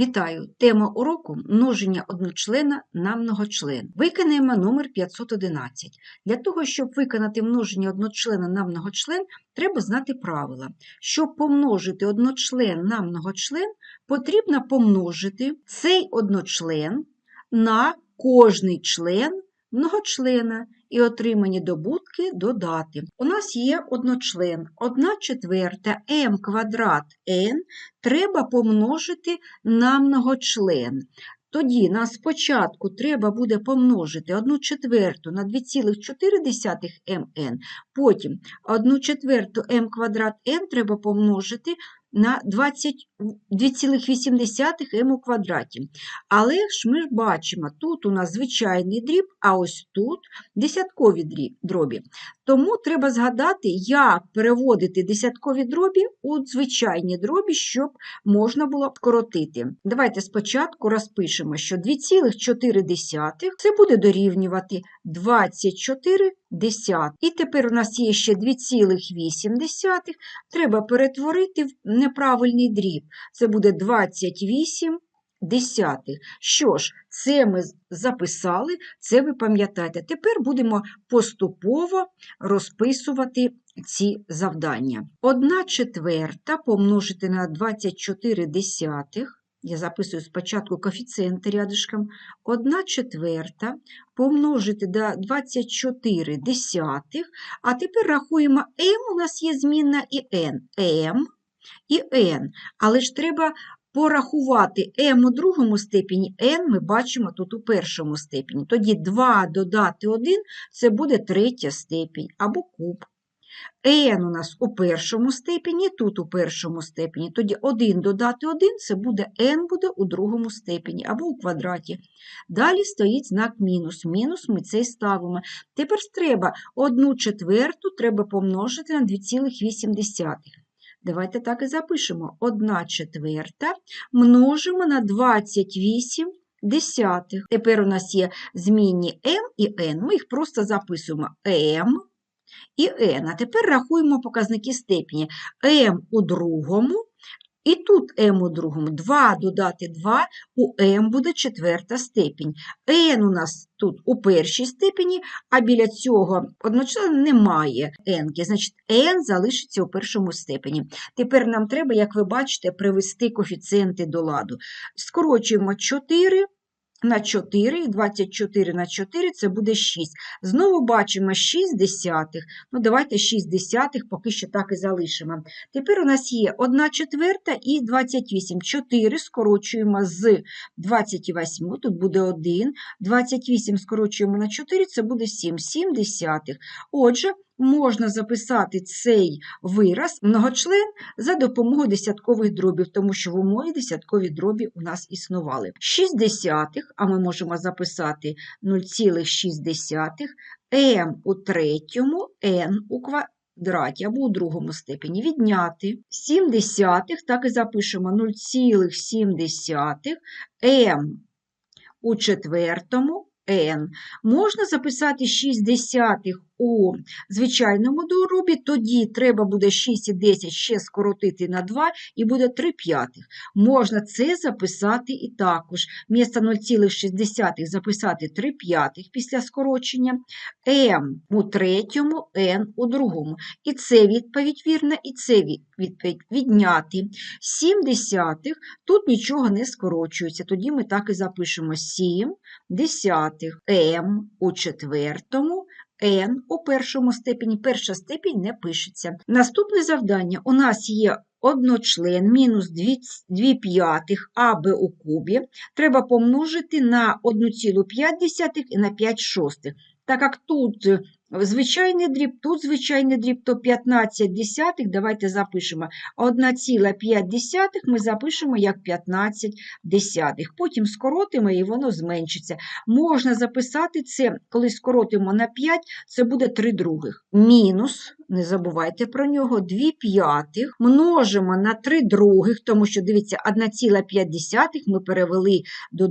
Вітаю! Тема уроку множення одночлена на многочлен. Виконаємо номер 511. Для того, щоб виконати множення одночлена на многочлен, треба знати правила. Щоб помножити одночлен на многочлен, потрібно помножити цей одночлен на кожний член многочлена і отримані добутки додати. У нас є одночлен, 1 четверта m квадрат n треба помножити на многочлен. Тоді нам спочатку треба буде помножити 1 четверту на 2,4 mn, потім 1 четверту m квадрат n треба помножити на 2,8 м у квадраті. Але ж ми ж бачимо, тут у нас звичайний дріб, а ось тут десяткові дробі. Тому треба згадати, як переводити десяткові дробі у звичайні дробі, щоб можна було скоротити. Давайте спочатку розпишемо, що 2,4 це буде дорівнювати 24 десятих. І тепер у нас є ще 2,8, треба перетворити в неправильний дріб. Це буде 28 десятих. Що ж, це ми записали, це ви пам'ятаєте. Тепер будемо поступово розписувати ці завдання. 1 четверта помножити на 24 десятих. Я записую спочатку коефіцієнти рядишком. 1 четверта помножити на 24 десятих. А тепер рахуємо m, у нас є змінна і n. m і n. Але ж треба порахувати m у другому степені, n ми бачимо тут у першому степені. Тоді 2 додати 1 – це буде третя степінь або куб. n у нас у першому степені, тут у першому степені. Тоді 1 додати 1 – це буде n буде у другому степені або у квадраті. Далі стоїть знак мінус. Мінус ми цей ставимо. Тепер треба 1 четверту треба помножити на 2,8. Давайте так і запишемо. 1 четверта множимо на 28 десятих. Тепер у нас є змінні m і n. Ми їх просто записуємо m і n. А тепер рахуємо показники степені. m у другому, і тут m у другому. 2 додати 2, у m буде четверта степінь. n у нас тут у першій степені, а біля цього одночлена немає n, значить n залишиться у першому степені. Тепер нам треба, як ви бачите, привести коефіцієнти до ладу. Скорочуємо 4 на 4, і 24 на 4 це буде 6. Знову бачимо 6 десятих. Ну, давайте 6 десятих поки що так і залишимо. Тепер у нас є 1 четверта і 28. 4 скорочуємо з 28, тут буде 1. 28 скорочуємо на 4, це буде 7. 7 десятих. Отже, можна записати цей вираз многочлен за допомогою десяткових дробів, тому що в умові десяткові дробі у нас існували. 6 десятих, а ми можемо записати 0,6, m у третьому, n у квадраті або у другому степені відняти. 7 десятих, так і запишемо 0,7, m у четвертому, n. Можна записати 6 десятих у звичайному дробі, тоді треба буде 6 і 10 ще скоротити на 2, і буде 3 п'ятих. Можна це записати і також. Вмісто 0,6 записати 3 п'ятих після скорочення, m у третьому, n у другому. І це відповідь вірна, і це від- відповідь відняти. 7 десятих, тут нічого не скорочується, тоді ми так і запишемо 7 десятих, m у четвертому, n у першому степені, перша степінь не пишеться. Наступне завдання. У нас є одночлен мінус 2 п'ятих аб у кубі. Треба помножити на 1,5 і на 5 шостих. Так як тут звичайний дріб, тут звичайний дріб, то 15 десятих, давайте запишемо 1,5 ми запишемо як 15 десятих. Потім скоротимо і воно зменшиться. Можна записати це, коли скоротимо на 5, це буде 3 других. Мінус, не забувайте про нього, 2 п'ятих множимо на 3 других, тому що, дивіться, 1,5 ми перевели до,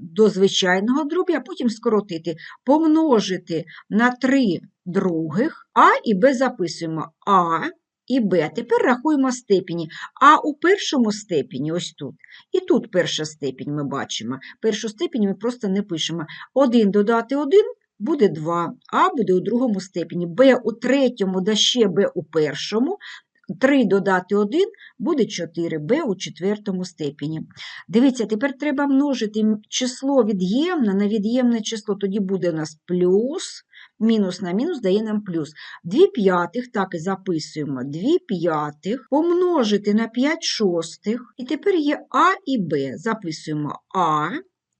до звичайного дробі, а потім скоротити. Помножити на 3 других, а і Б записуємо а і b. Тепер рахуємо степені. А у першому степені, ось тут, і тут перша степінь ми бачимо. Першу степінь ми просто не пишемо. 1 додати 1 буде 2, а буде у другому степені. b у третьому, да ще b у першому. 3 додати 1 буде 4, b у четвертому степені. Дивіться, тепер треба множити число від'ємне на від'ємне число, тоді буде у нас плюс, мінус на мінус дає нам плюс. 2 п'ятих, так і записуємо, 2 п'ятих помножити на 5 шостих, і тепер є А і Б. Записуємо А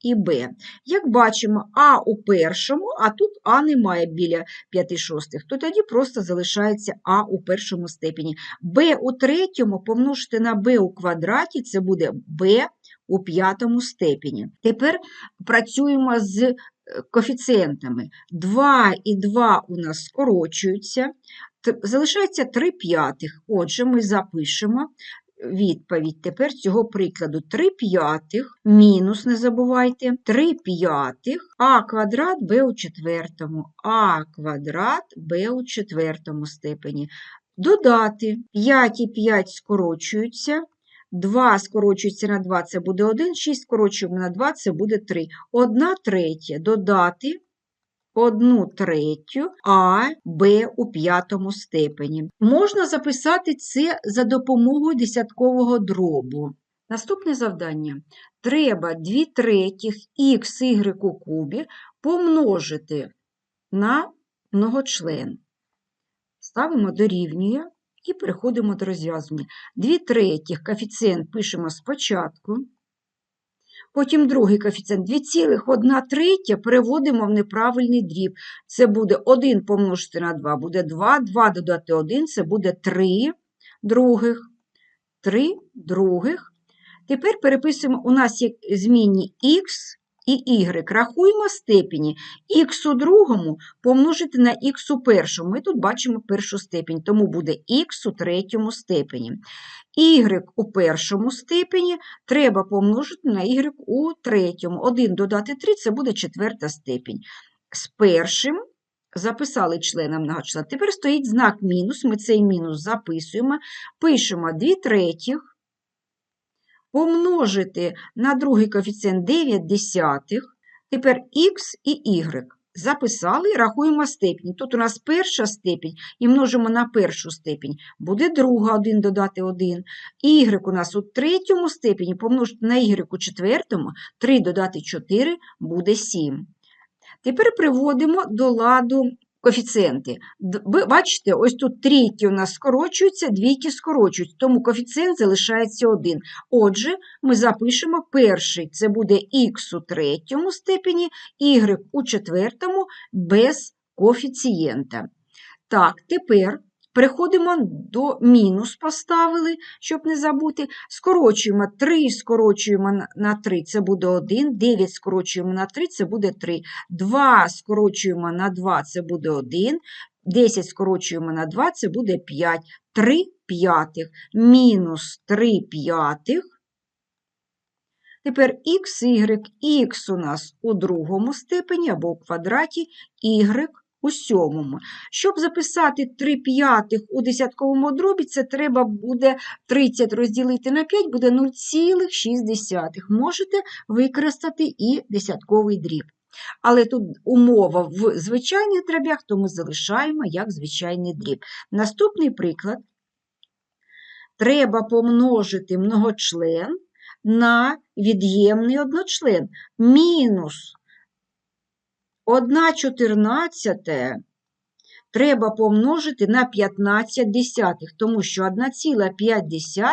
і Б. Як бачимо, А у першому, а тут А немає біля 5 шостих, то тоді просто залишається А у першому степені. Б у третьому помножити на Б у квадраті, це буде Б у п'ятому степені. Тепер працюємо з коефіцієнтами. 2 і 2 у нас скорочуються, залишається 3 п'ятих. Отже, ми запишемо відповідь тепер цього прикладу. 3 п'ятих, мінус, не забувайте, 3 п'ятих, а квадрат b у четвертому, а квадрат b у четвертому степені. Додати 5 і 5 скорочуються, 2 скорочується на 2, це буде 1, 6 скорочуємо на 2, це буде 3. 1 третя додати 1 третю А, Б у п'ятому степені. Можна записати це за допомогою десяткового дробу. Наступне завдання. Треба 2 третіх х, у кубі помножити на многочлен. Ставимо дорівнює і переходимо до розв'язування. 2 третіх коефіцієнт пишемо спочатку. Потім другий коефіцієнт 2,1 третя переводимо в неправильний дріб. Це буде 1 помножити на 2, буде 2, 2 додати 1, це буде 3 других. 3 других. Тепер переписуємо, у нас є змінні х і y. Рахуємо степені. х у другому помножити на х у першому. Ми тут бачимо першу степень, тому буде х у третьому степені. y у першому степені треба помножити на y у третьому. 1 додати 3 – це буде четверта степень. З першим записали члена многочлена. Тепер стоїть знак мінус, ми цей мінус записуємо, пишемо 2 третіх, помножити на другий коефіцієнт 9 десятих, тепер х і y. Записали, рахуємо степені. Тут у нас перша степінь і множимо на першу степінь. Буде друга 1 додати 1. Y у нас у третьому степені помножити на y у четвертому, 3 додати 4 буде 7. Тепер приводимо до ладу коефіцієнти. Бачите, ось тут трійки у нас скорочуються, двійки скорочуються, тому коефіцієнт залишається 1. Отже, ми запишемо перший, це буде х у третьому степені, y у четвертому без коефіцієнта. Так, тепер переходимо до мінус поставили, щоб не забути. Скорочуємо 3, скорочуємо на- на 3, це буде 1, 9 скорочуємо на 3, це буде 3, 2 скорочуємо на 2, це буде 1, 10 скорочуємо на 2, це буде 5, 3 п'ятих, мінус 3 п'ятих. Тепер х у нас у другому степені або у квадраті, y у сьомому. Щоб записати 3 п'ятих у десятковому дробі, це треба буде 30 розділити на 5, буде 0,6. Можете використати і десятковий дріб. Але тут умова в звичайних дробях, тому залишаємо як звичайний дріб. Наступний приклад. Треба помножити многочлен на від'ємний одночлен. Мінус 1 чотирнадцяте треба помножити на 15 десятих, тому що 1,5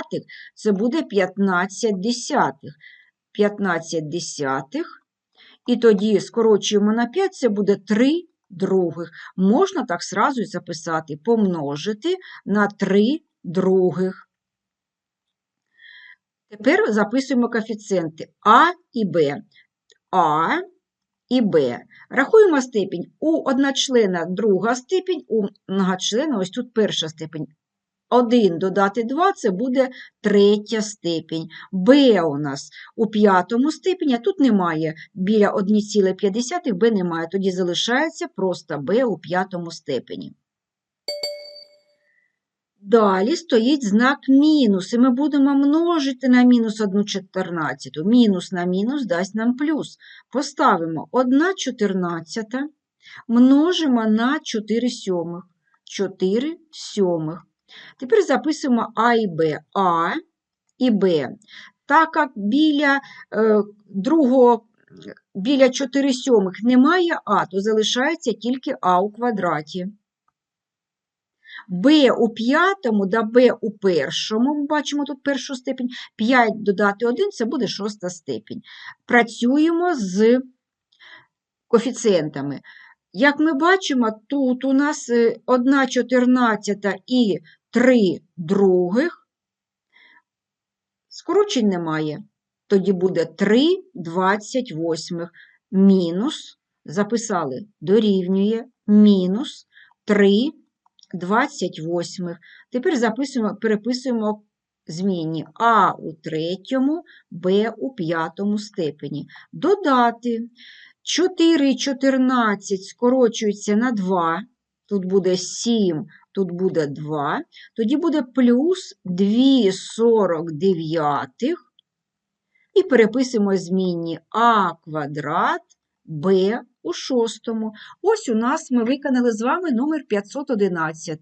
це буде 15 десятих. 15 десятих. І тоді скорочуємо на 5, це буде 3 других. Можна так сразу і записати, помножити на 3 других. Тепер записуємо коефіцієнти А і Б. А і Б. Рахуємо степінь. У одночлена друга степінь, у многочлена ось тут перша степінь. 1 додати 2 – це буде третя степінь. Б у нас у п'ятому степені, тут немає біля 1,5 Б немає, тоді залишається просто Б у п'ятому степені. Далі стоїть знак мінус, і ми будемо множити на мінус 1 чотирнадцяту. Мінус на мінус дасть нам плюс. Поставимо 1 чотирнадцята, множимо на 4 сьомих. 4 сьомих. Тепер записуємо А і Б. А і Б. Так як біля е, другого, біля 4 сьомих немає А, то залишається тільки А у квадраті. B у п'ятому да b у першому, ми бачимо тут першу степінь, 5 додати 1 – це буде шоста степінь. Працюємо з коефіцієнтами. Як ми бачимо, тут у нас 1 чотирнадцята і 3 других. Скорочень немає. Тоді буде 3 28 мінус, записали, дорівнює, мінус 3 28. Тепер записуємо, переписуємо змінні А у третьому, Б у п'ятому степені. Додати 4 і 14 скорочується на 2, тут буде 7, тут буде 2, тоді буде плюс 2 49 і переписуємо змінні А квадрат, Б у шостому. Ось у нас ми виконали з вами номер 511.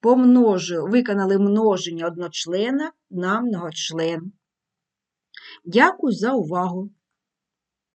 Помножу, виконали множення одночлена на многочлен. Дякую за увагу!